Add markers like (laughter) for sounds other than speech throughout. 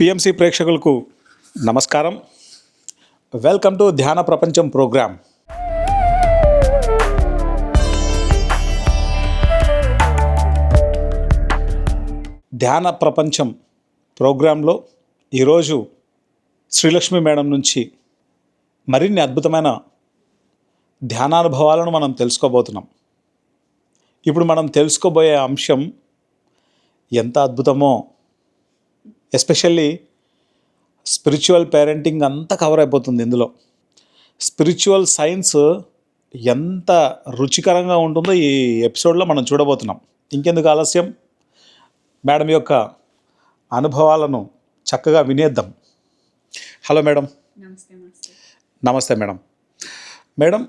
PMC ప్రేక్షకులకు నమస్కారం. Welcome to ధ్యాన ప్రపంచం ప్రోగ్రాం ధ్యాన ప్రపంచం ప్రోగ్రాంలో ఈరోజు శ్రీలక్ష్మి మేడం నుంచి మరిన్ని అద్భుతమైన ధ్యానానుభవాలను మనం తెలుసుకోబోతున్నాం. ఇప్పుడు మనం తెలుసుకోబోయే అంశం ఎంత అద్భుతమో ఎస్పెషల్లీ స్పిరిచువల్ పేరెంటింగ్ అంతా కవర్ అయిపోతుంది ఇందులో. స్పిరిచువల్ సైన్స్ ఎంత రుచికరంగా ఉంటుందో ఈ ఎపిసోడ్లో మనం చూడబోతున్నాం. ఇంకెందుకు ఆలస్యం? మేడం యొక్క అనుభవాలను చక్కగా వినేద్దాం. Hello madam. నమస్తే మేడం. మేడం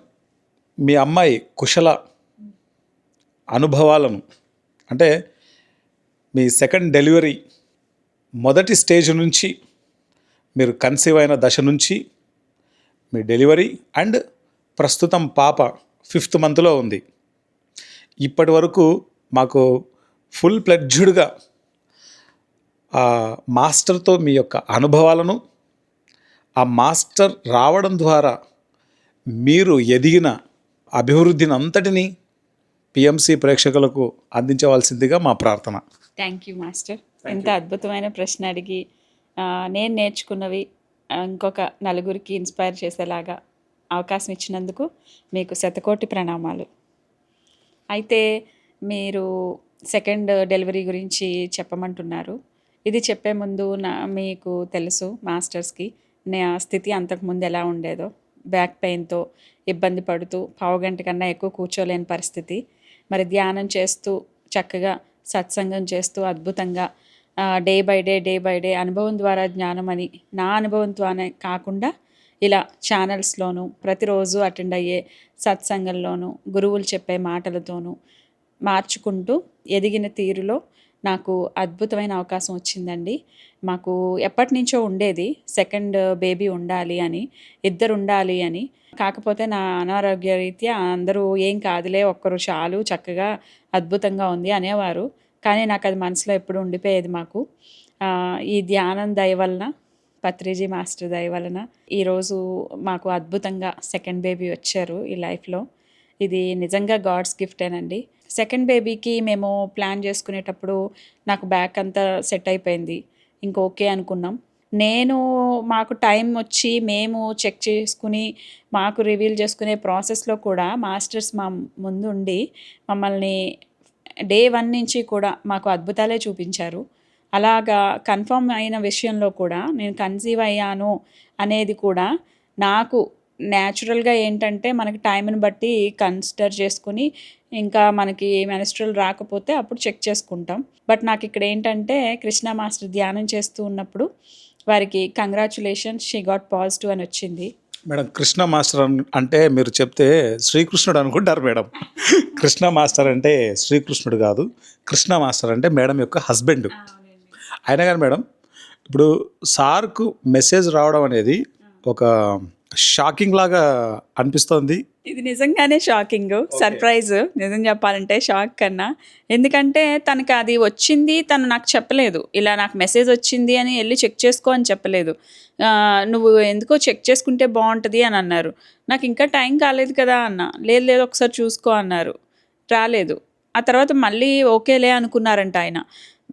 మీ అమ్మాయి కుశల అనుభవాలను అంటే మీ సెకండ్ డెలివరీ మొదటి స్టేజ్ నుంచి మీరు కన్సీవ్ అయిన దశ నుంచి మీ డెలివరీ అండ్ ప్రస్తుతం పాప ఫిఫ్త్ మంత్లో ఉంది. ఇప్పటి వరకు మాకు ఫుల్ ప్లెడ్జ్డ్గా ఆ మాస్టర్తో మీ యొక్క అనుభవాలను ఆ మాస్టర్ రావడం ద్వారా మీరు ఎదిగిన అభివృద్ధిని అంతటినీ పిఎంసి ప్రేక్షకులకు అందించవలసిందిగా మా ప్రార్థన. థ్యాంక్ యూ మాస్టర్ ఎంత అద్భుతమైన ప్రశ్న అడిగి నేను నేర్చుకున్నవి ఇంకొక నలుగురికి ఇన్స్పైర్ చేసేలాగా అవకాశం ఇచ్చినందుకు మీకు శతకోటి ప్రణామాలు. అయితే మీరు సెకండ్ డెలివరీ గురించి చెప్పమంటున్నారు. ఇది చెప్పే ముందు నా మీకు తెలుసు మాస్టర్స్కి నా స్థితి అంతకుముందు ఎలా ఉండేదో బ్యాక్ పెయిన్తో ఇబ్బంది పడుతూ పావు గంట కన్నా ఎక్కువ కూర్చోలేని పరిస్థితి. మరి ధ్యానం చేస్తూ చక్కగా సత్సంగం చేస్తూ అద్భుతంగా day by day day by day అనుభవం ద్వారా జ్ఞానం అని నా అనుభవం ద్వారానే కాకుండా ఇలా ఛానల్స్లోనూ ప్రతిరోజు అటెండ్ అయ్యే సత్సంగంలోనూ గురువులు చెప్పే మాటలతోనూ మార్చుకుంటూ ఎదిగిన తీరులో నాకు అద్భుతమైన అవకాశం వచ్చిందండి. మాకు ఎప్పటి నుంచో ఉండేది సెకండ్ బేబీ ఉండాలి అని ఇద్దరు ఉండాలి అని. కాకపోతే నా అనారోగ్య రీత్యా అందరూ ఏం కాదులే ఒక్కరు చాలు చక్కగా అద్భుతంగా ఉంది అనేవారు. కానీ నాకు అది మనసులో ఎప్పుడు ఉండిపోయేది మాకు. ఈ ధ్యానం దయ వలన పత్రిజీ మాస్టర్ దయ వలన ఈరోజు మాకు అద్భుతంగా సెకండ్ బేబీ వచ్చారు ఈ లైఫ్లో ఇది నిజంగా గాడ్స్ గిఫ్టేనండి సెకండ్ బేబీకి మేము ప్లాన్ చేసుకునేటప్పుడు నాకు బ్యాక్ అంతా సెట్ అయిపోయింది. ఇంక ఓకే అనుకున్నాం. నేను మాకు టైం వచ్చి మేము చెక్ చేసుకుని మాకు రివీల్ చేసుకునే ప్రాసెస్లో కూడా మాస్టర్స్ మా ముందు ఉండి మమ్మల్ని డే వన్ నుంచి కూడా మాకు అద్భుతాలే చూపించారు. అలాగా కన్ఫర్మ్ అయిన విషయంలో కూడా నేను కన్సీవ్ అయ్యాను అనేది కూడా నాకు న్యాచురల్గా ఏంటంటే మనకి టైంని బట్టి కన్సిడర్ చేసుకుని ఇంకా మనకి మెనిస్ట్రల్ రాకపోతే అప్పుడు చెక్ చేసుకుంటాం. బట్ నాకు ఇక్కడ ఏంటంటే కృష్ణ మాస్టర్ ధ్యానం చేస్తూ ఉన్నప్పుడు వారికి కంగ్రాచులేషన్స్ షీ గాట్ పాజిటివ్ అని వచ్చింది. మేడం కృష్ణ మాస్టర్ అంటే మీరు చెప్తే శ్రీకృష్ణుడు అనుకుంటారు మేడం. కృష్ణ మాస్టర్ అంటే శ్రీకృష్ణుడు కాదు. కృష్ణ మాస్టర్ అంటే మేడం యొక్క హస్బెండ్. అయినా కానీ మేడం ఇప్పుడు సార్కు మెసేజ్ రావడం అనేది ఒక షాకింగ్ లాగా అనిపిస్తోంది. ఇది నిజంగానే షాకింగ్. సర్ప్రైజ్. నిజం చెప్పాలంటే షాక్ కన్నా. ఎందుకంటే తనకి అది వచ్చింది తను నాకు చెప్పలేదు. ఇలా నాకు మెసేజ్ వచ్చింది అని వెళ్ళి చెక్ చేసుకో అని చెప్పలేదు. నువ్వు ఎందుకో చెక్ చేసుకుంటే బాగుంటుంది అని అన్నారు. నాకు ఇంకా టైం కాలేదు కదా అన్న. లేదు లేదు ఒకసారి చూసుకో అన్నారు. రాలేదు. ఆ తర్వాత మళ్ళీ ఓకేలే అనుకున్నారంట ఆయన.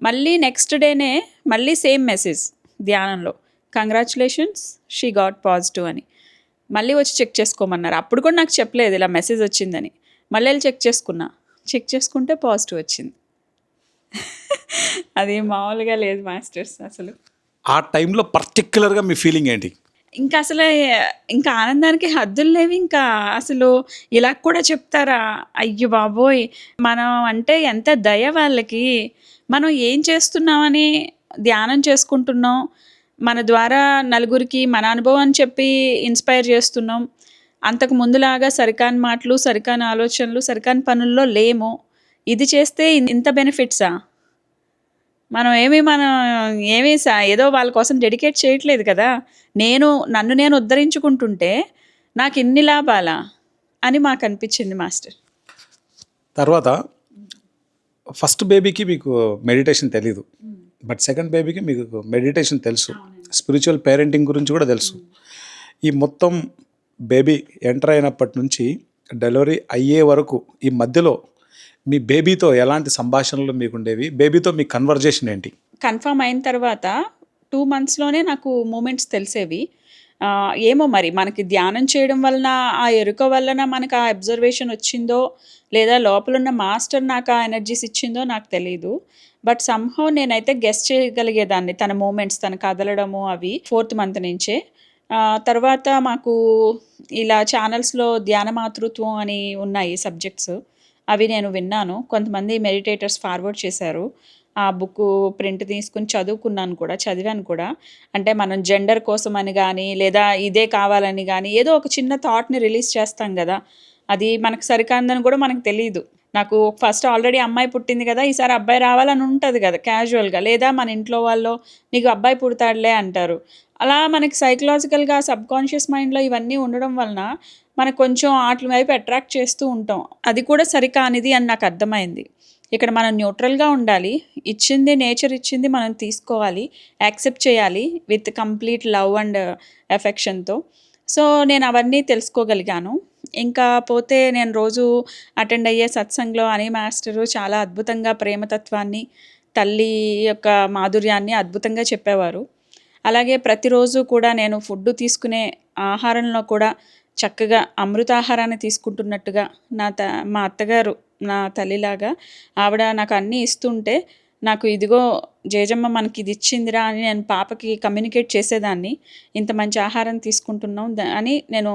మళ్ళీ నెక్స్ట్ డేనే మళ్ళీ సేమ్ మెసేజ్ ధ్యానంలో. కంగ్రాచులేషన్స్ షీ గాట్ పాజిటివ్ అని. మళ్ళీ వచ్చి చెక్ చేసుకోమన్నారు. అప్పుడు కూడా నాకు చెప్పలేదు ఇలా మెసేజ్ వచ్చిందని. మళ్ళీ వెళ్ళి చెక్ చేసుకున్నా. చెక్ చేసుకుంటే పాజిటివ్ వచ్చింది. అది మామూలుగా లేదు మాస్టర్స్ అసలు. ఆ టైంలో పర్టిక్యులర్గా మీ ఫీలింగ్ ఏంటి? ఇంకా అసలు ఇంకా ఆనందానికి హద్దులు లేవు. ఇంకా అసలు ఇలా కూడా చెప్తారా? అయ్యో బాబోయ్! మనం అంటే ఎంత దయ వాళ్ళకి. మనం ఏం చేస్తున్నామని ధ్యానం చేసుకుంటున్నాం. మన ద్వారా నలుగురికి మన అనుభవం చెప్పి ఇన్స్పైర్ చేస్తున్నాం. అంతకు ముందులాగా సరికాని మాటలు సరికాని ఆలోచనలు సరికాని పనుల్లో లేము. ఇది చేస్తే ఇంత బెనిఫిట్సా మనం ఏమి మనం ఏమి స- ఏదో వాళ్ళ కోసం డెడికేట్ చేయట్లేదు కదా. నేను నన్ను నేను ఉద్ధరించుకుంటుంటే నాకు ఇన్ని లాభాలా? అని మాకు అనిపించింది మాస్టర్. తర్వాత ఫస్ట్ బేబీకి మీకు మెడిటేషన్ తెలీదు. బట్ సెకండ్ బేబీకి మీకు మెడిటేషన్ తెలుసు. స్పిరిచువల్ పేరెంటింగ్ గురించి కూడా తెలుసు. ఈ మొత్తం బేబీ ఎంటర్ అయినప్పటి నుంచి డెలివరీ అయ్యే వరకు ఈ మధ్యలో మీ బేబీతో ఎలాంటి సంభాషణలు మీకు ఉండేవి? బేబీతో మీ కన్వర్జేషన్ ఏంటి? కన్ఫర్మ్ అయిన తర్వాత టూ మంత్స్లోనే నాకు మూమెంట్స్ తెలిసేవి. ఏమో మరి మనకి ధ్యానం చేయడం వలన ఆ ఎరుక వలన మనకు ఆ అబ్జర్వేషన్ వచ్చిందో లేదా లోపల ఉన్న మాస్టర్ నాకు ఆ ఎనర్జీస్ ఇచ్చిందో నాకు తెలియదు బట్ సంహౌ నేనైతే గెస్ట్ చేయగలిగేదాన్ని. తన మూమెంట్స్ తన కదలడము అవి ఫోర్త్ మంత్ నుంచే. తర్వాత మాకు ఇలా ఛానల్స్లో ధ్యాన మాతృత్వం అని ఉన్నాయి సబ్జెక్ట్స్ అవి నేను విన్నాను. కొంతమంది మెడిటేటర్స్ ఫార్వర్డ్ చేశారు. ఆ బుక్ ప్రింట్ తీసుకుని చదువుకున్నాను కూడా చదివాను కూడా. అంటే మనం జెండర్ కోసం అని కానీ లేదా ఇదే కావాలని కానీ ఏదో ఒక చిన్న థాట్ని రిలీజ్ చేస్తాం కదా. అది మనకు సరికాందని కూడా మనకు తెలియదు నాకు ఫస్ట్ ఆల్రెడీ అమ్మాయి పుట్టింది కదా ఈసారి అబ్బాయి రావాలని ఉంటుంది కదా క్యాజువల్గా లేదా మన ఇంట్లో వాళ్ళు నీకు అబ్బాయి పుడతాడులే అంటారు. అలా మనకి సైకలాజికల్గా సబ్కాన్షియస్ మైండ్లో ఇవన్నీ ఉండడం వలన మనకు కొంచెం వాటి వైపు అట్రాక్ట్ చేస్తూ ఉంటాం. అది కూడా సరికానిది అని నాకు అర్థమైంది. ఇక్కడ మనం న్యూట్రల్గా ఉండాలి ఇచ్చింది నేచర్ ఇచ్చింది మనం తీసుకోవాలి యాక్సెప్ట్ చేయాలి విత్ కంప్లీట్ లవ్ అండ్ ఎఫెక్షన్తో సో నేను అవన్నీ తెలుసుకోగలిగాను. ఇంకా పోతే నేను రోజు అటెండ్ అయ్యే సత్సంగ్లో అని మాస్టరు చాలా అద్భుతంగా ప్రేమతత్వాన్ని తల్లి యొక్క మాధుర్యాన్ని అద్భుతంగా చెప్పేవారు. అలాగే ప్రతిరోజు కూడా నేను ఫుడ్ తీసుకునే ఆహారంలో కూడా చక్కగా అమృతాహారాన్ని తీసుకుంటున్నట్టుగా నా త మా అత్తగారు నా తల్లిలాగా ఆవిడ నాకు అన్నీ ఇస్తుంటే నాకు ఇదిగో జేజమ్మ మనకి ఇది ఇచ్చిందిరా అని నేను పాపకి కమ్యూనికేట్ చేసేదాన్ని ఇంత మంచి ఆహారం తీసుకుంటున్నాం అని నేను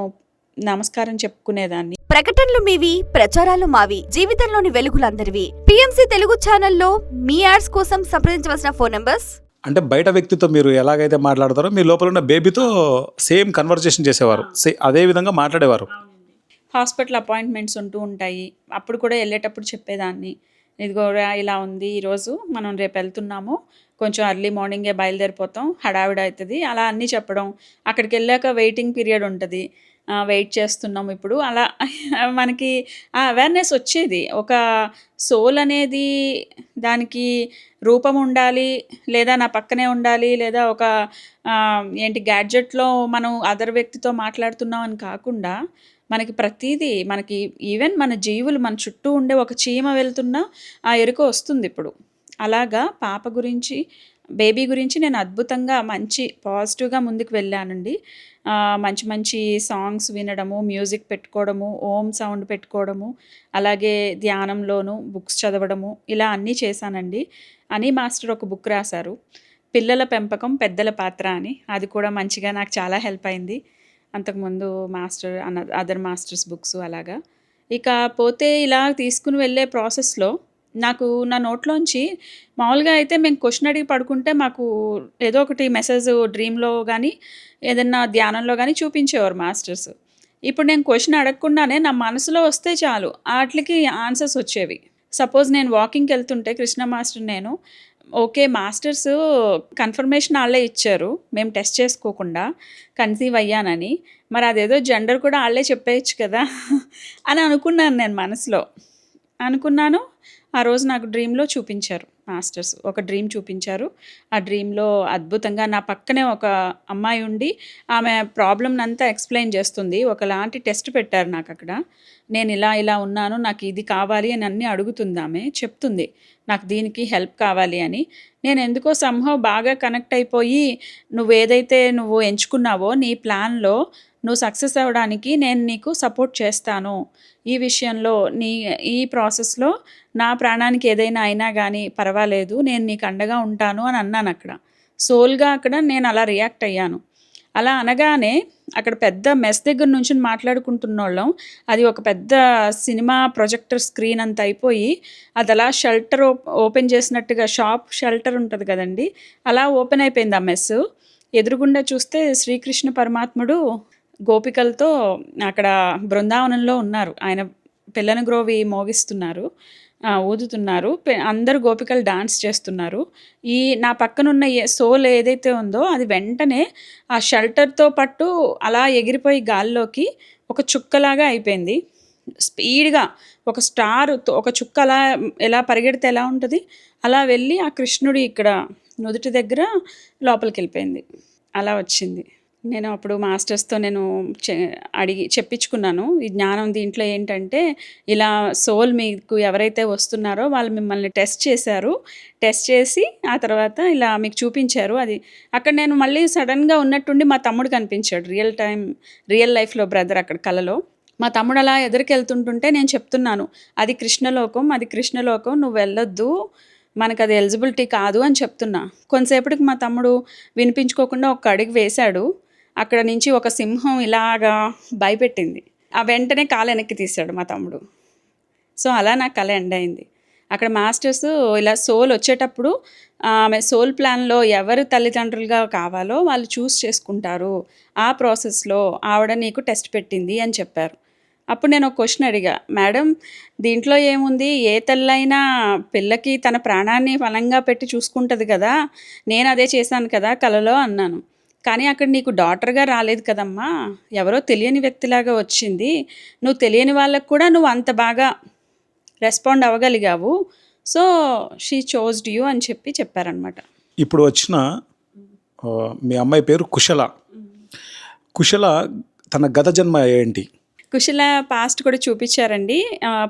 నమస్కారం చెప్పుకునేదాన్ని. ప్రకటనలు మీవి ప్రచారాలు మావి జీవితంలోని వెలుగులందరివి. పిఎంసి తెలుగు ఛానల్లో మీ యాడ్స్ కోసం సంప్రదించవలసిన ఫోన్ నంబర్స్? అంటే బయట వ్యక్తితో మీరు ఎలాగైతే మాట్లాడతారో మీ లోపల ఉన్న బేబీతో సేమ్ కన్వర్జేషన్ చేసేవారు. సే అదే విధంగా మాట్లాడేవారు. హాస్పిటల్ అపాయింట్మెంట్స్ ఉంటూ ఉంటాయి. అప్పుడు కూడా వెళ్ళేటప్పుడు చెప్పేదాన్ని. ఇదిగోరా ఇలా ఉంది. ఈరోజు మనం రేపు వెళ్తున్నాము కొంచెం అర్లీ మార్నింగే బయలుదేరిపోతాం. హడావిడి అవుతుంది అలా అన్నీ చెప్పడం. అక్కడికి వెళ్ళాక వెయిటింగ్ పీరియడ్ ఉంటుంది. వెయిట్ చేస్తున్నాం ఇప్పుడు. అలా (laughs) మనకి ఆ అవేర్నెస్ వచ్చేది. ఒక సోల్ అనేది దానికి రూపం ఉండాలి లేదా నా పక్కనే ఉండాలి లేదా ఒక ఏంటి గ్యాడ్జెట్లో మనం అదర్ వ్యక్తితో మాట్లాడుతున్నాం అని కాకుండా మనకి ప్రతిదీ మనకి ఈవెన్ మన జీవులు మన చుట్టూ ఉండే ఒక చీమ వెళ్తున్నా ఆ ఎరుక వస్తుంది ఇప్పుడు. అలాగా పాప గురించి బేబీ గురించి నేను అద్భుతంగా మంచి పాజిటివ్గా ముందుకు వెళ్ళానండి. మంచి మంచి సాంగ్స్ వినడము మ్యూజిక్ పెట్టుకోవడము ఓం సౌండ్ పెట్టుకోవడము అలాగే ధ్యానంలోను బుక్స్ చదవడము ఇలా అన్నీ చేశానండి. అని మాస్టర్ ఒక బుక్ రాశారు. పిల్లల పెంపకం పెద్దల పాత్ర అని. అది కూడా మంచిగా నాకు చాలా హెల్ప్ అయింది. అంతకుముందు మాస్టర్ అన్న అదర్ మాస్టర్స్ బుక్స్ అలాగా. ఇక పోతే ఇలా తీసుకుని వెళ్ళే ప్రాసెస్లో నాకు నా నోట్లోంచి మామూలుగా అయితే మేము క్వశ్చన్ అడిగి పడుకుంటే మాకు ఏదో ఒకటి మెసేజ్ డ్రీమ్లో కానీ ఏదన్నా ధ్యానంలో కానీ చూపించేవారు మాస్టర్స్ ఇప్పుడు నేను క్వశ్చన్ అడగకుండానే నా మనసులో వస్తే చాలు వాటికి ఆన్సర్స్ వచ్చేవి. సపోజ్ నేను వాకింగ్కి వెళ్తుంటే కృష్ణ మాస్టర్ నేను ఓకే మాస్టర్స్ కన్ఫర్మేషన్ వాళ్ళే ఇచ్చారు మేము టెస్ట్ చేసుకోకుండా కన్సీవ్ అయ్యానని మరి అదేదో జెండర్ కూడా వాళ్ళే చెప్పేయచ్చు కదా అని అనుకున్నాను నేను మనసులో. అనుకున్నాను ఆ రోజు నాకు డ్రీమ్లో చూపించారు మాస్టర్స్. ఒక డ్రీమ్ చూపించారు. ఆ డ్రీమ్లో అద్భుతంగా నా పక్కనే ఒక అమ్మాయి ఉండి ఆమె ప్రాబ్లంనంతా అంతా ఎక్స్ప్లెయిన్ చేస్తుంది. ఒకలాంటి టెస్ట్ పెట్టారు నాకు అక్కడ. నేను ఇలా ఇలా ఉన్నాను నాకు ఇది కావాలి అని అన్నీ అడుగుతుంది ఆమె. చెప్తుంది నాకు దీనికి హెల్ప్ కావాలి అని. నేను ఎందుకో సంహవ్ బాగా కనెక్ట్ అయిపోయి నువ్వు ఏదైతే నువ్వు ఎంచుకున్నావో నీ ప్లాన్లో నువ్వు సక్సెస్ అవ్వడానికి నేను నీకు సపోర్ట్ చేస్తాను. ఈ విషయంలో నీ ఈ ప్రాసెస్లో నా ప్రాణానికి ఏదైనా అయినా కానీ పర్వాలేదు నేను నీకు అండగా ఉంటాను అని అన్నాను అక్కడ. సోల్గా అక్కడ నేను అలా రియాక్ట్ అయ్యాను. అలా అనగానే అక్కడ పెద్ద మెస్ దగ్గర నుంచి మాట్లాడుకుంటున్నోళ్ళం. అది ఒక పెద్ద సినిమా ప్రొజెక్టర్ స్క్రీన్ అంత అయిపోయి అది అలా షెల్టర్ ఓపెన్ చేసినట్టుగా షాప్ షెల్టర్ ఉంటుంది కదండి అలా ఓపెన్ అయిపోయింది ఆ మెస్ ఎదురుగుండా చూస్తే శ్రీకృష్ణ పరమాత్ముడు గోపికలతో అక్కడ బృందావనంలో ఉన్నారు. ఆయన పిల్లని గ్రోవి మోగిస్తున్నారు. ఊదుతున్నారు. అందరు అందరూ గోపికలు డాన్స్ చేస్తున్నారు. ఈ నా పక్కనున్న ఏ సోల్ ఏదైతే ఉందో అది వెంటనే ఆ షెల్టర్తో పట్టు అలా ఎగిరిపోయి గాల్లోకి ఒక చుక్కలాగా అయిపోయింది. స్పీడ్గా ఒక స్టార్ ఒక చుక్క అలా ఎలా పరిగెడితే ఎలా ఉంటుంది? అలా వెళ్ళి ఆ కృష్ణుడి ఇక్కడ నుదుటి దగ్గర లోపలికి వెళ్ళిపోయింది అలా వచ్చింది. నేను అప్పుడు మాస్టర్స్తో నేను చె అడిగి చెప్పించుకున్నాను. ఈ జ్ఞానం దీంట్లో ఏంటంటే ఇలా సోల్ మీకు ఎవరైతే వస్తున్నారో వాళ్ళు మిమ్మల్ని టెస్ట్ చేశారు. టెస్ట్ చేసి ఆ తర్వాత ఇలా మీకు చూపించారు. అది అక్కడ నేను మళ్ళీ సడన్గా ఉన్నట్టుండి మా తమ్ముడు కనిపించాడు. రియల్ టైం రియల్ లైఫ్లో బ్రదర్ అక్కడ కలలో. మా తమ్ముడు అలా ఎదురుకెళ్తుంటుంటే నేను చెప్తున్నాను అది కృష్ణలోకం అది కృష్ణలోకం నువ్వు వెళ్ళొద్దు మనకు అది ఎలిజిబిలిటీ కాదు అని చెప్తున్నా. కొంతసేపటికి మా తమ్ముడు వినిపించుకోకుండా ఒక అడుగు వేశాడు. అక్కడ నుంచి ఒక సింహం ఇలాగా భయపెట్టింది. ఆ వెంటనే కాలు వెనక్కి తీశాడు మా తమ్ముడు. సో అలా నా కళ ఎండ్ అయింది. అక్కడ మాస్టర్స్ ఇలా సోల్ వచ్చేటప్పుడు ఆమె సోల్ ప్లాన్లో ఎవరు తల్లిదండ్రులుగా కావాలో వాళ్ళు చూస్ చేసుకుంటారు. ఆ ప్రాసెస్లో ఆవిడ నీకు టెస్ట్ పెట్టింది అని చెప్పారు. అప్పుడు నేను ఒక క్వశ్చన్ అడిగా మేడం దీంట్లో ఏముంది? ఏ తల్లైనా పిల్లకి తన ప్రాణాన్ని బలంగా పెట్టి చూసుకుంటుంది కదా? నేను అదే చేశాను కదా కలలో అన్నాను. కానీ అక్కడ నీకు డాటర్గా రాలేదు కదమ్మా. ఎవరో తెలియని వ్యక్తిలాగా వచ్చింది. నువ్వు తెలియని వాళ్ళకు కూడా నువ్వు అంత బాగా రెస్పాండ్ అవ్వగలిగావు. సో షీ చోజ్డ్ యూ అని చెప్పి చెప్పారనమాట ఇప్పుడు వచ్చిన మీ అమ్మాయి పేరు కుశల. కుశల తన గత జన్మ ఏంటి? కుశల పాస్ట్ కూడా చూపించారండి.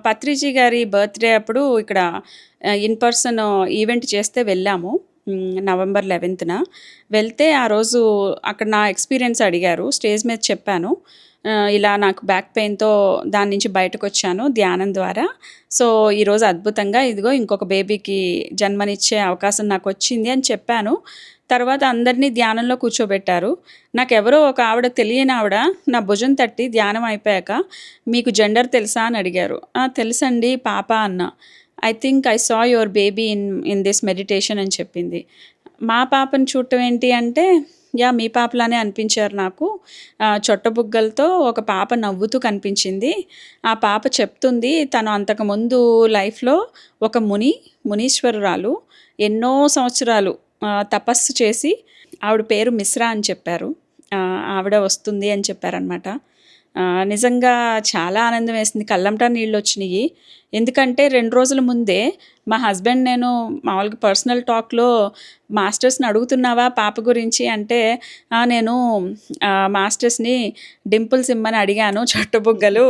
పత్రిజీ గారి బర్త్డే అప్పుడు ఇక్కడ ఇన్ పర్సన్ ఈవెంట్ చేస్తే వెళ్ళాము. నవంబర్ లెవెన్త్న. వెళ్తే ఆ రోజు అక్కడ నా ఎక్స్పీరియన్స్ అడిగారు. స్టేజ్ మీద చెప్పాను. ఇలా నాకు బ్యాక్ పెయిన్తో దాని నుంచి బయటకు వచ్చాను ధ్యానం ద్వారా. సో ఈరోజు అద్భుతంగా ఇదిగో ఇంకొక బేబీకి జన్మనిచ్చే అవకాశం నాకు వచ్చింది అని చెప్పాను. తర్వాత అందరినీ ధ్యానంలో కూర్చోబెట్టారు. నాకు ఎవరో ఒక ఆవిడ తెలియని ఆవిడ నా భుజం తట్టి ధ్యానం అయిపోయాక మీకు జెండర్ తెలుసా? అని అడిగారు. తెలుసండి పాప అన్న. I think I saw your baby in in this meditation అని చెప్పింది. మా పాపను చూడటం ఏంటి అంటే యా మీ పాపలానే అనిపించారు నాకు. చొట్టబుగ్గలతో ఒక పాప నవ్వుతూ కనిపించింది. ఆ పాప చెప్తుంది తను అంతకుముందు లైఫ్లో ఒక ముని మునీశ్వరురాలు ఎన్నో సంవత్సరాలు తపస్సు చేసి ఆవిడ పేరు మిశ్రా అని చెప్పారు. ఆవిడ వస్తుంది అని చెప్పారనమాట నిజంగా చాలా ఆనందం వేసింది. కళ్ళంటా నీళ్ళు వచ్చినాయి ఎందుకంటే రెండు రోజుల ముందే మా హస్బెండ్ నేను మామూలుగా పర్సనల్ టాక్లో మాస్టర్స్ని అడుగుతున్నావా పాప గురించి అంటే నేను మాస్టర్స్ని డింపుల్స్ ఇమ్మని అడిగాను చొట్టబుగ్గలు.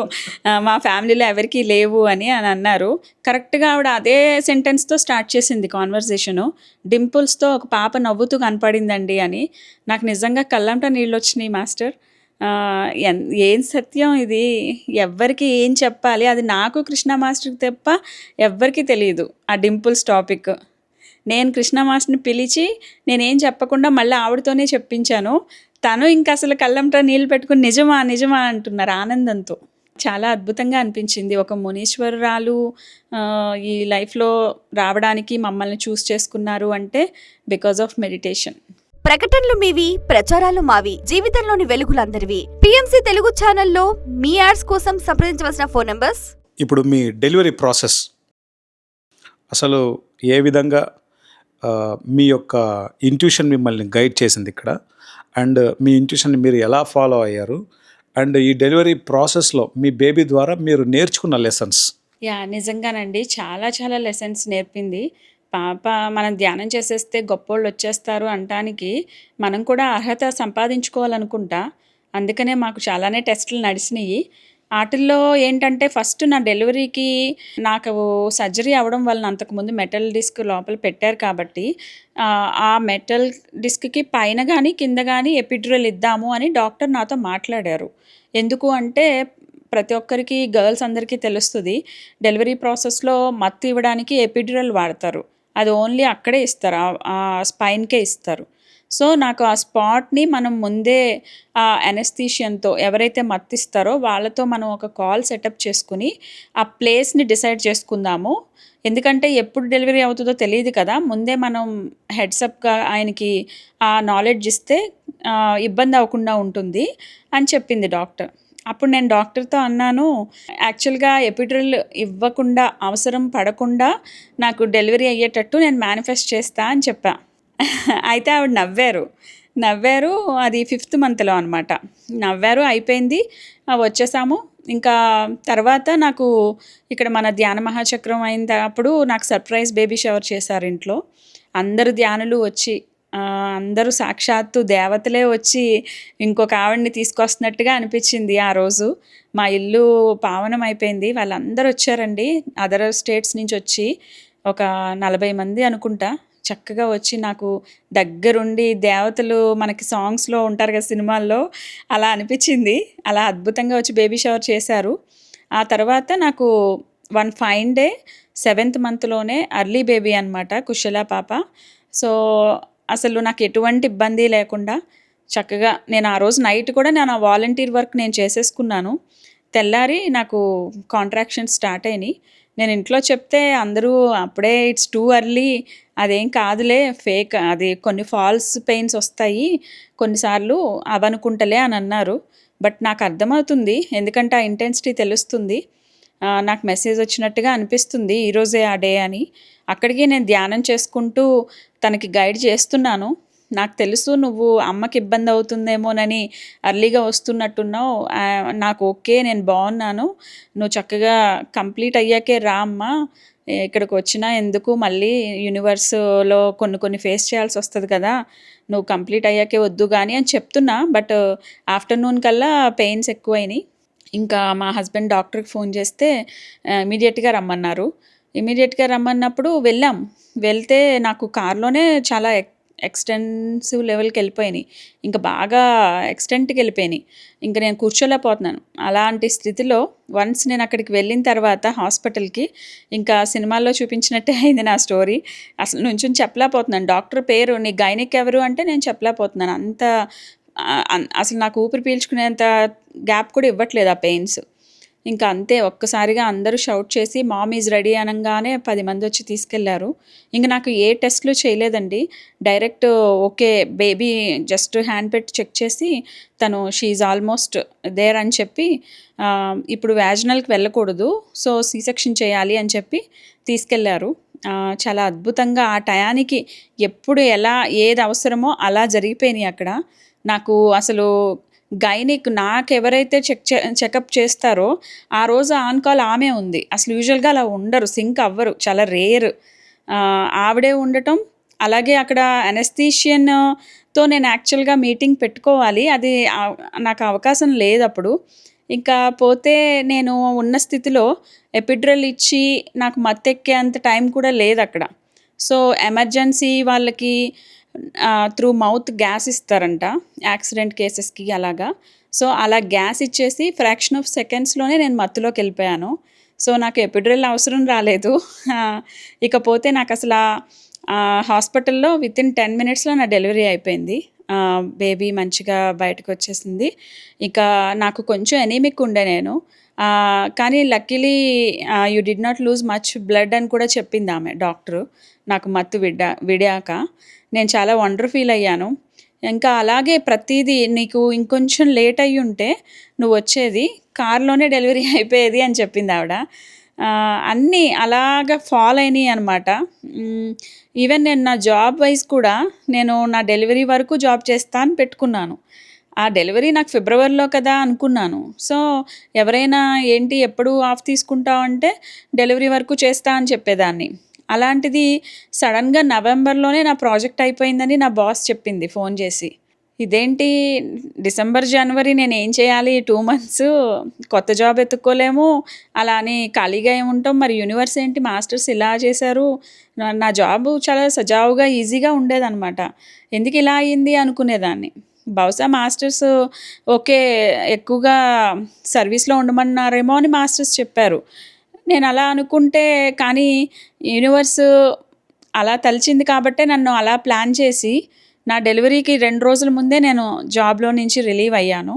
మా ఫ్యామిలీలో ఎవరికీ లేవు అని అని అన్నారు. కరెక్ట్గా ఆవిడ అదే సెంటెన్స్తో స్టార్ట్ చేసింది కాన్వర్సేషను. డింపుల్స్తో ఒక పాప నవ్వుతూ కనపడిందండి అని. నాకు నిజంగా కళ్ళంట నీళ్ళు వచ్చినాయి మాస్టర్. ఏం సత్యం ఇది? ఎవ్వరికి ఏం చెప్పాలి? అది నాకు కృష్ణ మాస్టర్కి తప్ప ఎవ్వరికీ తెలియదు ఆ డింపుల్స్ టాపిక్. నేను కృష్ణ మాస్టర్ని పిలిచి నేనేం చెప్పకుండా మళ్ళీ ఆవిడతోనే చెప్పించాను. తను ఇంకా అసలు కళ్ళంట నీళ్ళు పెట్టుకుని నిజమా నిజమా అంటున్నారు ఆనందంతో. చాలా అద్భుతంగా అనిపించింది. ఒక మునీశ్వరరాలు ఈ లైఫ్లో రావడానికి మమ్మల్ని చూస్ చేసుకున్నారు అంటే బికాజ్ ఆఫ్ మెడిటేషన్ ప్రకటనలు మీవి ప్రచారాలు మావి జీవితంలోని వెలుగులందరివి. పిఎంసి తెలుగు ఛానల్లో మీ యాడ్స్ కోసం సంప్రదించవలసిన ఫోన్ నంబర్స్? ఇప్పుడు మీ డెలివరీ ప్రాసెస్. అసలు ఏ విధంగా మీ యొక్క ఇంట్యూషన్ మిమ్మల్ని గైడ్ చేసింది ఇక్కడ? అండ్ మీ ఇంట్యూషన్ని మీరు ఎలా ఫాలో అయ్యారు? అండ్ ఈ డెలివరీ ప్రాసెస్లో మీ బేబీ ద్వారా మీరు నేర్చుకున్న లెసన్స్. యా నిజంగానండి. చాలా చాలా లెసన్స్ నేర్పింది. పాప మనం ధ్యానం చేసేస్తే గొప్పోళ్ళు వచ్చేస్తారు అనటానికి మనం కూడా అర్హత సంపాదించుకోవాలనుకుంటా. అందుకనే మాకు చాలానే టెస్టులు నడిచినాయి. వాటిల్లో ఏంటంటే ఫస్ట్ నా డెలివరీకి నాకు సర్జరీ అవ్వడం వలన అంతకుముందు మెటల్ డిస్క్ లోపల పెట్టారు కాబట్టి ఆ, ఆ మెటల్ డిస్క్కి పైన కానీ కింద కానీ ఎపిడ్రల్ ఇద్దాము అని డాక్టర్ నాతో మాట్లాడారు. ఎందుకు అంటే ప్రతి ఒక్కరికి గర్ల్స్ అందరికీ తెలుస్తుంది డెలివరీ ప్రాసెస్లో మత్తు ఇవ్వడానికి ఎపిడ్రల్ వాడతారు. అది ఓన్లీ అక్కడే ఇస్తారు ఆ- స్పైన్కే ఇస్తారు. సో నాకు ఆ స్పాట్ని మనం ముందే ఆ ఎనస్థీషియన్తో ఎవరైతే మత్తిస్తారో వాళ్ళతో మనం ఒక కాల్ సెటప్ చేసుకుని ఆ ప్లేస్ని డిసైడ్ చేసుకుందాము. ఎందుకంటే ఎప్పుడు డెలివరీ అవుతుందో తెలియదు కదా ముందే మనం హెడ్సప్గా ఆయనకి ఆ నాలెడ్జ్ ఇస్తే ఇబ్బంది అవ్వకుండా ఉంటుంది అని చెప్పింది డాక్టర్. అప్పుడు నేను డాక్టర్తో అన్నాను యాక్చువల్గా ఎపిడ్రల్ ఇవ్వకుండా అవసరం పడకుండా నాకు డెలివరీ అయ్యేటట్టు నేను మేనిఫెస్ట్ చేస్తా అని చెప్పా. అయితే ఆవిడ నవ్వారు. నవ్వారు అది ఫిఫ్త్ మంత్లో అనమాట నవ్వారు అయిపోయింది. వచ్చేసాము. ఇంకా తర్వాత నాకు ఇక్కడ మన ధ్యాన మహాచక్రం అయిన అప్పుడు నాకు సర్ప్రైజ్ బేబీ షవర్ చేశారు ఇంట్లో. అందరు ధ్యానులు వచ్చి అందరూ సాక్షాత్తు దేవతలే వచ్చి ఇంకొక ఆవిడని తీసుకొస్తున్నట్టుగా అనిపించింది ఆ రోజు. మా ఇల్లు పావనం అయిపోయింది. వాళ్ళందరూ వచ్చారండి. అదర్ స్టేట్స్ నుంచి వచ్చి ఒక నలభై మంది అనుకుంటా చక్కగా వచ్చి నాకు దగ్గరుండి దేవతలు మనకి సాంగ్స్లో ఉంటారు కదా సినిమాల్లో అలా అనిపించింది. అలా అద్భుతంగా వచ్చి బేబీ షవర్ చేశారు. ఆ తర్వాత నాకు వన్ ఫైన్ డే సెవెంత్ మంత్లోనే అర్లీ బేబీ అనమాట కుశల పాప. సో అసలు నాకు ఎటువంటి ఇబ్బంది లేకుండా చక్కగా నేను ఆ రోజు నైట్ కూడా నేను ఆ వాలంటీర్ వర్క్ నేను చేసేసుకున్నాను. తెల్లారి నాకు కాంట్రాక్షన్ స్టార్ట్ అయినాయి. నేను ఇంట్లో చెప్తే అందరూ అప్పుడే ఇట్స్ టూ అర్లీ అదేం కాదులే ఫేక్ అది కొన్ని ఫాల్స్ పెయిన్స్ వస్తాయి కొన్నిసార్లు అవనుకుంటలే అని అన్నారు. బట్ నాకు అర్థమవుతుంది ఎందుకంటే ఆ ఇంటెన్సిటీ తెలుస్తుంది. నాకు మెసేజ్ వచ్చినట్టుగా అనిపిస్తుంది ఈరోజే ఆ డే అని. అక్కడికి నేను ధ్యానం చేసుకుంటూ తనకి గైడ్ చేస్తున్నాను. నాకు తెలుసు నువ్వు అమ్మకి ఇబ్బంది అవుతుందేమోనని అర్లీగా వస్తున్నట్టున్నావు. నాకు ఓకే నేను బాగున్నాను. నువ్వు చక్కగా కంప్లీట్ అయ్యాకే రా అమ్మ. ఇక్కడికి వచ్చినా ఎందుకు? మళ్ళీ యూనివర్స్లో కొన్ని కొన్ని ఫేస్ చేయాల్సి వస్తుంది కదా. నువ్వు కంప్లీట్ అయ్యాకే వద్దు కానీ అని చెప్తున్నా. బట్ ఆఫ్టర్నూన్ కల్లా పెయిన్స్ ఎక్కువైనాయి. ఇంకా మా హస్బెండ్ డాక్టర్కి ఫోన్ చేస్తే ఇమీడియట్గా రమ్మన్నారు. ఇమీడియట్గా రమ్మన్నప్పుడు వెళ్ళాం. వెళ్తే నాకు కార్లోనే చాలా ఎక్ ఎక్స్టెన్సివ్ లెవెల్కి వెళ్ళిపోయినాయి. ఇంకా బాగా ఎక్స్టెంట్కి వెళ్ళిపోయినాయి. ఇంకా నేను కూర్చోలేకపోతున్నాను. అలాంటి స్థితిలో వన్స్ నేను అక్కడికి వెళ్ళిన తర్వాత హాస్పిటల్కి ఇంకా సినిమాల్లో చూపించినట్టే అయింది నా స్టోరీ అసలు నుంచి చెప్పలేకపోతున్నాను. డాక్టర్ పేరు నీ గైనిక్ ఎవరు అంటే నేను చెప్పలేకపోతున్నాను. అంత అసలు నాకు ఊపిరి పీల్చుకునేంత గ్యాప్ కూడా ఇవ్వట్లేదు ఆ పెయిన్స్. ఇంకా అంతే ఒక్కసారిగా అందరూ షౌట్ చేసి మామ్ ఈజ్ రెడీ అనగానే పది మంది వచ్చి తీసుకెళ్ళారు. ఇంకా నాకు ఏ టెస్ట్లు చేయలేదండి. Direct okay baby just hand పెట్టి చెక్ చేసి తను షీఈ్ ఆల్మోస్ట్ దేర్ అని చెప్పి ఇప్పుడు వ్యాజనల్కి వెళ్ళకూడదు సో సీ సెక్షన్ చేయాలి అని చెప్పి తీసుకెళ్ళారు. చాలా అద్భుతంగా ఆ టయానికి ఎప్పుడు ఎలా ఏది అవసరమో అలా జరిగిపోయినాయి అక్కడ. నాకు అసలు గైనిక్ నాకు ఎవరైతే చెక్ చే చెకప్ చేస్తారో ఆ రోజు ఆన్ కాల్ ఆమె ఉంది. అసలు యూజువల్గా అలా ఉండరు సింక్ అవ్వరు చాలా రేర్. ఆవిడే ఉండటం అలాగే అక్కడ అనెస్థీషియన్తో నేను యాక్చువల్గా మీటింగ్ పెట్టుకోవాలి. అది నాకు అవకాశం లేదు అప్పుడు. ఇంకా పోతే నేను ఉన్న స్థితిలో ఎపిడ్రల్ ఇచ్చి నాకు మత్తెక్కే అంత టైం కూడా లేదు అక్కడ సో ఎమర్జెన్సీ వాళ్ళకి త్రూ మౌత్ గ్యాస్ ఇస్తారంట యాక్సిడెంట్ కేసెస్కి అలాగా. సో అలా గ్యాస్ ఇచ్చేసి ఫ్రాక్షన్ ఆఫ్ సెకండ్స్లోనే నేను మత్తులోకి వెళ్ళిపోయాను. సో నాకు ఎపిడ్రల్ అవసరం రాలేదు. ఇకపోతే నాకు అసలు హాస్పిటల్లో విత్ ఇన్ టెన్ మినిట్స్లో నా డెలివరీ అయిపోయింది. బేబీ మంచిగా బయటకు వచ్చేసింది ఇక నాకు కొంచెం ఎనీమిక్ ఉండే నేను. కానీ luckily you did not lose much blood అని కూడా చెప్పింది ఆమె డాక్టరు. నాకు మత్తు విడా విడాక. నేను చాలా వండర్ ఫీల్ అయ్యాను. ఇంకా అలాగే ప్రతిదీ నీకు ఇంకొంచెం లేట్ అయ్యి ఉంటే నువ్వు వచ్చేది కార్లోనే డెలివరీ (laughs) అయిపోయేది అని చెప్పింది ఆవిడ. అన్నీ అలాగ ఫాల్ అయినాయి అనమాట ఈవెన్ నేను నా జాబ్ వైజ్ కూడా నేను నా డెలివరీ వరకు జాబ్ చేస్తా అని పెట్టుకున్నాను. ఆ డెలివరీ నాకు ఫిబ్రవరిలో కదా అనుకున్నాను. సో ఎవరైనా ఏంటి ఎప్పుడు ఆఫ్ తీసుకుంటావు అంటే డెలివరీ వరకు చేస్తా అని చెప్పేదాన్ని. అలాంటిది సడన్గా నవంబర్లోనే నా ప్రాజెక్ట్ అయిపోయిందని నా బాస్ చెప్పింది ఫోన్ చేసి. ఇదేంటి? డిసెంబర్ జనవరి నేను ఏం చేయాలి? టూ మంత్స్ కొత్త జాబ్ ఎత్తుక్కోలేము. అలా అని ఖాళీగా ఏముంటాం మరి యూనివర్స్ ఏంటి? మాస్టర్స్ ఇలా చేశారు. నా- జాబ్ చాలా సజావుగా ఈజీగా ఉండేదన్నమాట. ఎందుకు ఇలా అయ్యింది అనుకునేదాన్ని? బహుశా మాస్టర్స్ ఓకే ఎక్కువగా సర్వీస్లో ఉండమన్నారేమో అని మాస్టర్స్ చెప్పారు. నేను అలా అనుకుంటే కానీ యూనివర్స్ అలా తలిచింది కాబట్టే నన్ను అలా ప్లాన్ చేసి నా డెలివరీకి రెండు రోజుల ముందే నేను జాబ్లో నుంచి రిలీవ్ అయ్యాను.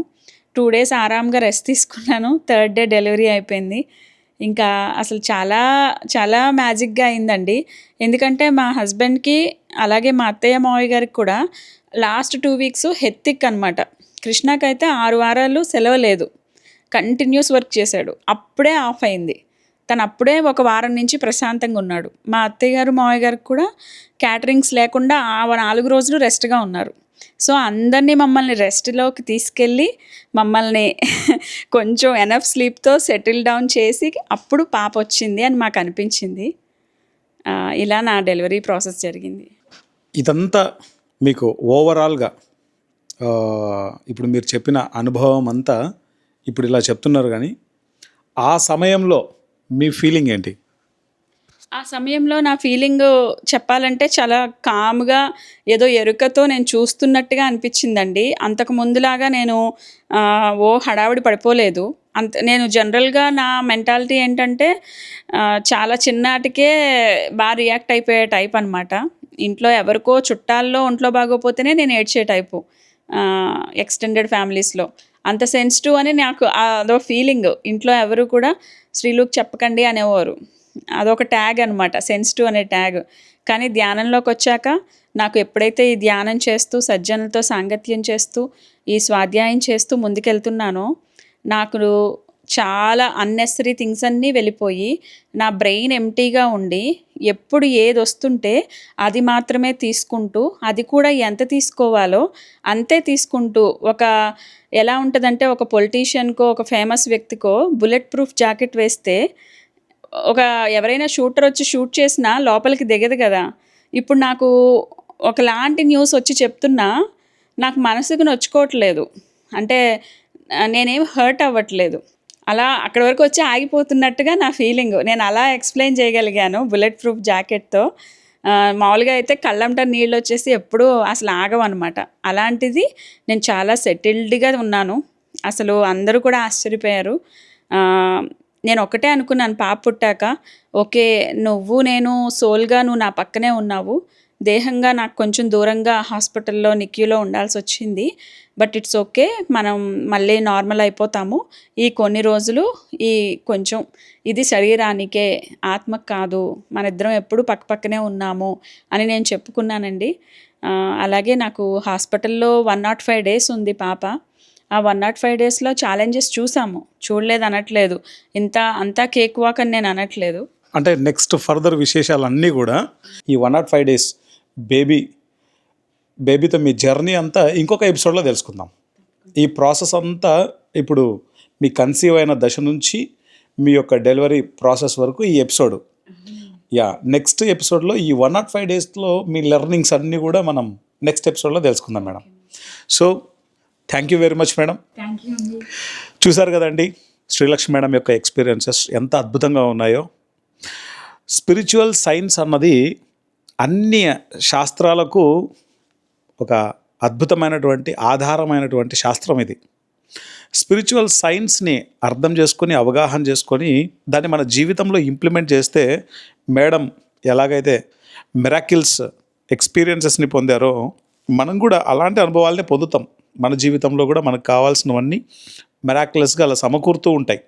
టూ డేస్ ఆరామ్గా రెస్ట్ తీసుకున్నాను. థర్డ్ డే డెలివరీ అయిపోయింది. ఇంకా అసలు చాలా చాలా మ్యాజిక్గా అయిందండి. ఎందుకంటే మా హస్బెండ్కి అలాగే మా అత్తయ్య మావయ్య గారికి కూడా లాస్ట్ టూ వీక్స్ హెత్తిక్ అనమాట కృష్ణకైతే ఆరు వారాలు సెలవు లేదు. కంటిన్యూస్ వర్క్ చేశాడు. అప్పుడే ఆఫ్ అయింది. తను అప్పుడే ఒక వారం నుంచి ప్రశాంతంగా ఉన్నాడు. మా అత్తయ్య గారు మావయ్య గారికి కూడా క్యాటరింగ్స్ లేకుండా ఆ నాలుగు రోజులు రెస్ట్గా ఉన్నారు. సో అందరినీ మమ్మల్ని రెస్ట్లోకి తీసుకెళ్ళి మమ్మల్ని (laughs) కొంచెం ఎనఫ్ స్లీప్తో సెటిల్ డౌన్ చేసి అప్పుడు పాప వచ్చింది అని మాకు అనిపించింది. ఇలా నా డెలివరీ ప్రాసెస్ జరిగింది. ఇదంతా మీకు ఓవరాల్గా ఇప్పుడు మీరు చెప్పిన అనుభవం అంతా ఇప్పుడు ఇలా చెప్తున్నారు కానీ ఆ సమయంలో మీ ఫీలింగ్ ఏంటి? ఆ సమయంలో నా ఫీలింగ్ చెప్పాలంటే చాలా కామ్గా ఏదో ఎరుకతో నేను చూస్తున్నట్టుగా అనిపించిందండి. అంతకు ముందులాగా నేను ఓ హడావిడి పడిపోలేదు. అంత నేను జనరల్గా నా మెంటాలిటీ ఏంటంటే చాలా చిన్నాటికే బాగా రియాక్ట్ అయిపోయే టైప్ అనమాట ఇంట్లో ఎవరికో చుట్టాల్లో ఒంట్లో బాగోపోతేనే నేను ఏడ్చే టైపు ఎక్స్టెండెడ్ ఫ్యామిలీస్లో అంత సెన్సిటివ్ అని నాకు అదో ఫీలింగ్ ఇంట్లో ఎవరు కూడా స్త్రీలకు చెప్పకండి అనేవారు. అదొక ట్యాగ్ అనమాట సెన్సిటివ్ అనే ట్యాగ్ కానీ ధ్యానంలోకి వచ్చాక నాకు ఎప్పుడైతే ఈ ధ్యానం చేస్తూ సజ్జనులతో సాంగత్యం చేస్తూ ఈ స్వాధ్యాయం చేస్తూ ముందుకెళ్తున్నానో నాకు చాలా అన్నెసరీ థింగ్స్ అన్నీ వెళ్ళిపోయి నా బ్రెయిన్ ఎంటీగా ఉండి ఎప్పుడు ఏది వస్తుంటే అది మాత్రమే తీసుకుంటూ అది కూడా ఎంత తీసుకోవాలో అంతే తీసుకుంటూ ఒక ఎలా ఉంటుందంటే ఒక పొలిటీషియన్కో ఒక ఫేమస్ వ్యక్తికో బుల్లెట్ ప్రూఫ్ జాకెట్ వేస్తే ఒక ఎవరైనా షూటర్ వచ్చి షూట్ చేసినా లోపలికి దిగదు కదా. ఇప్పుడు నాకు ఒకలాంటి న్యూస్ వచ్చి చెప్తున్నా నాకు మనసుకు నొచ్చుకోవట్లేదు. అంటే నేనేం హర్ట్ అవ్వట్లేదు. అలా అక్కడి వరకు వచ్చి ఆగిపోతున్నట్టుగా నా ఫీలింగ్. నేను అలా ఎక్స్ప్లెయిన్ చేయగలిగాను బుల్లెట్ ప్రూఫ్ జాకెట్తో. మామూలుగా అయితే కళ్ళంట నీళ్ళు వచ్చేసి ఎప్పుడూ అసలు ఆగవన్నమాట అలాంటిది నేను చాలా సెటిల్డ్గా ఉన్నాను. అసలు అందరూ కూడా ఆశ్చర్యపోయారు. నేను ఒకటే అనుకున్నాను పాప పుట్టాక. ఓకే నువ్వు నేను సోల్గా నువ్వు నా పక్కనే ఉన్నావు. దేహంగా నాకు కొంచెం దూరంగా హాస్పిటల్లో నిక్యూలో ఉండాల్సి వచ్చింది. But it's okay. మనం మళ్ళీ నార్మల్ అయిపోతాము. ఈ కొన్ని రోజులు ఈ కొంచెం ఇది శరీరానికే ఆత్మకు కాదు. మన ఇద్దరం ఎప్పుడు పక్కపక్కనే ఉన్నాము అని నేను చెప్పుకున్నానండి. అలాగే నాకు హాస్పిటల్లో వన్ నాట్ ఫైవ్ డేస్ ఉంది పాప. ఆ వన్ నాట్ ఫైవ్ డేస్లో ఛాలెంజెస్ చూసాము. చూడలేదు అనట్లేదు. ఇంత అంతా కేక్ వాక్ అని నేను అనట్లేదు. అంటే నెక్స్ట్ ఫర్దర్ విశేషాలన్నీ కూడా ఈ one not five days baby బేబీతో మీ జర్నీ అంతా ఇంకొక ఎపిసోడ్లో తెలుసుకుందాం. ఈ ప్రాసెస్ అంతా ఇప్పుడు మీ కన్సీవ్ అయిన దశ నుంచి మీ యొక్క డెలివరీ ప్రాసెస్ వరకు ఈ ఎపిసోడ్. యా నెక్స్ట్ ఎపిసోడ్లో ఈ వన్ నాట్ ఫైవ్ డేస్లో మీ లెర్నింగ్స్ అన్నీ కూడా మనం నెక్స్ట్ ఎపిసోడ్లో తెలుసుకుందాం madam. So thank you very much madam. చూసారు కదండి శ్రీలక్ష్మి మేడం యొక్క ఎక్స్పీరియన్సెస్ ఎంత అద్భుతంగా ఉన్నాయో. స్పిరిచువల్ సైన్స్ అన్నది అన్ని శాస్త్రాలకు ఒక అద్భుతమైనటువంటి ఆధారమైనటువంటి శాస్త్రం ఇది. స్పిరిచువల్ సైన్స్ని అర్థం చేసుకొని అవగాహన చేసుకొని దాన్ని మన జీవితంలో ఇంప్లిమెంట్ చేస్తే మేడం ఎలాగైతే మిరాకిల్స్ ఎక్స్పీరియన్సెస్ని పొందారో మనం కూడా అలాంటి అనుభవాలనే పొందుతాం. మన జీవితంలో కూడా మనకు కావాల్సినవన్నీ మెరాక్యులస్గా అలా సమకూరుతూ ఉంటాయి.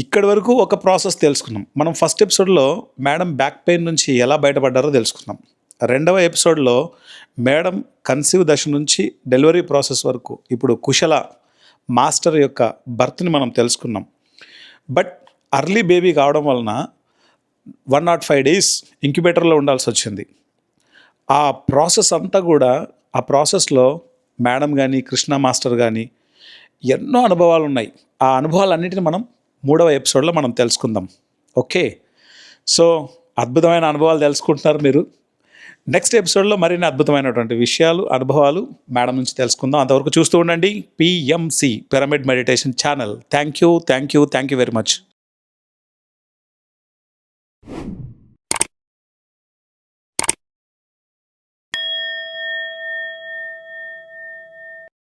ఇక్కడి వరకు ఒక ప్రాసెస్ తెలుసుకున్నాం. మనం ఫస్ట్ ఎపిసోడ్లో మేడం బ్యాక్ పెయిన్ నుంచి ఎలా బయటపడ్డారో తెలుసుకున్నాం. రెండవ ఎపిసోడ్లో మేడం కన్సీవ్ దశ నుంచి డెలివరీ ప్రాసెస్ వరకు ఇప్పుడు కుశల మాస్టర్ యొక్క బర్త్ని మనం తెలుసుకున్నాం. బట్ అర్లీ బేబీ కావడం వలన వన్ నాట్ ఫైవ్ డేస్ ఇంక్యుబేటర్లో ఉండాల్సి వచ్చింది. ఆ ప్రాసెస్ అంతా కూడా ఆ ప్రాసెస్లో మేడం కానీ కృష్ణ మాస్టర్ కానీ ఎన్నో అనుభవాలు ఉన్నాయి. ఆ అనుభవాలన్నిటిని మనం మూడవ ఎపిసోడ్లో మనం తెలుసుకుందాం. ఓకే? సో అద్భుతమైన అనుభవాలు తెలుసుకుంటున్నారు మీరు. నెక్స్ట్ ఎపిసోడ్లో మరిన్ని అద్భుతమైనటువంటి విషయాలు అనుభవాలు మేడం నుంచి తెలుసుకుందాం. అంతవరకు చూస్తూ ఉండండి. PMC pyramid meditation channel thank you thank you thank you very much